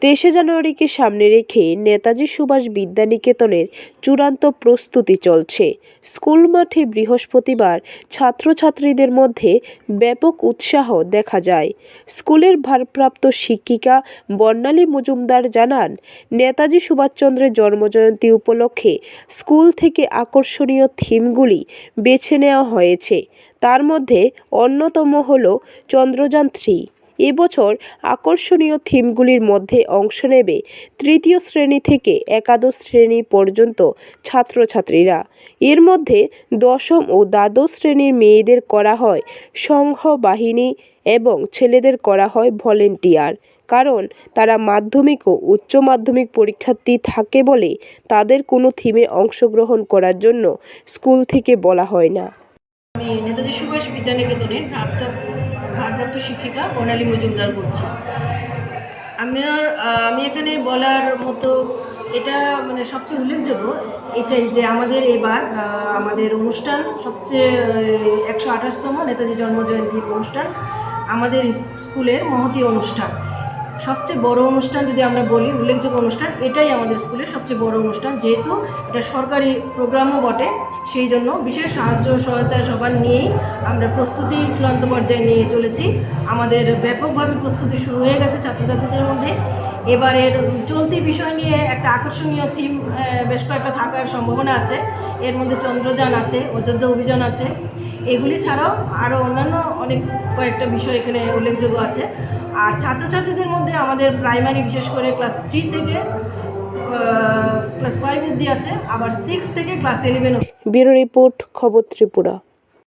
তেইশে জানুয়ারিকে সামনে রেখে নেতাজি সুভাষ বিদ্যানিকেতনের চূড়ান্ত প্রস্তুতি চলছে। স্কুল মাঠে বৃহস্পতিবার ছাত্রছাত্রীদের মধ্যে ব্যাপক উৎসাহ দেখা যায়। স্কুলের ভারপ্রাপ্ত শিক্ষিকা বর্ণালী মজুমদার জানান, নেতাজি সুভাষচন্দ্রের জন্মজয়ন্তী উপলক্ষে স্কুল থেকে আকর্ষণীয় থিমগুলি বেছে নেওয়া হয়েছে। তার মধ্যে অন্যতম হল চন্দ্রযান থ্রি। এবছর আকর্ষণীয় থিমগুলির মধ্যে অংশ নেবে তৃতীয় শ্রেণি থেকে একাদশ শ্রেণি পর্যন্ত ছাত্রছাত্রীরা। এর মধ্যে দশম ও দ্বাদশ শ্রেণির মেয়েদের করা হয় সংঘ বাহিনী এবং ছেলেদের করা হয় ভলেন্টিয়ার। কারণ তারা মাধ্যমিক ও উচ্চ মাধ্যমিক পরীক্ষার্থী থাকে বলে তাদের কোনো থিমে অংশগ্রহণ করার জন্য স্কুল থেকে বলা হয় না। আমি নেতাজি সুভাষ বিদ্যানিকেতনের ভারপ্রাপ্ত ভারপ্রাপ্ত শিক্ষিকা বর্ণালী মজুমদার বলছি। আমার আমি এখানে বলার মতো এটা মানে সবচেয়ে উল্লেখযোগ্য এটাই যে আমাদের এবার আমাদের অনুষ্ঠান সবচেয়ে একশো আঠাশতম নেতাজি জন্মজয়ন্তী অনুষ্ঠান, আমাদের স্কুলের মহতি অনুষ্ঠান। সবচেয়ে বড় অনুষ্ঠান যদি আমরা বলি, উল্লেখযোগ্য অনুষ্ঠান, এটাই আমাদের স্কুলের সবচেয়ে বড় অনুষ্ঠান। যেহেতু এটা সরকারি প্রোগ্রামও বটে, সেই জন্য বিশেষ সাহায্য, সহায়তা সবার নিয়েই আমরা প্রস্তুতি চূড়ান্ত পর্যায়ে নিয়ে চলেছি। আমাদের ব্যাপকভাবে প্রস্তুতি শুরু হয়ে গেছে ছাত্রছাত্রীদের মধ্যে। এবারের চলতি বিষয় নিয়ে একটা আকর্ষণীয় থিম বেশ কয়েকটা থাকার সম্ভাবনা আছে। এর মধ্যে চন্দ্রযান আছে, অযোধ্যা অভিযান আছে। এগুলি ছাড়াও আরও অন্যান্য অনেক কয়েকটা বিষয় এখানে উল্লেখযোগ্য আছে। আর ছাত্রছাত্রীদের মধ্যে আমাদের প্রাইমারি বিশেষ করে ক্লাস থ্রি থেকে ক্লাস ফাইভ অব্দি আছে, আবার সিক্স থেকে ক্লাস ইলেভেন ব্যুরো রিপোর্ট, খবর ত্রিপুরা।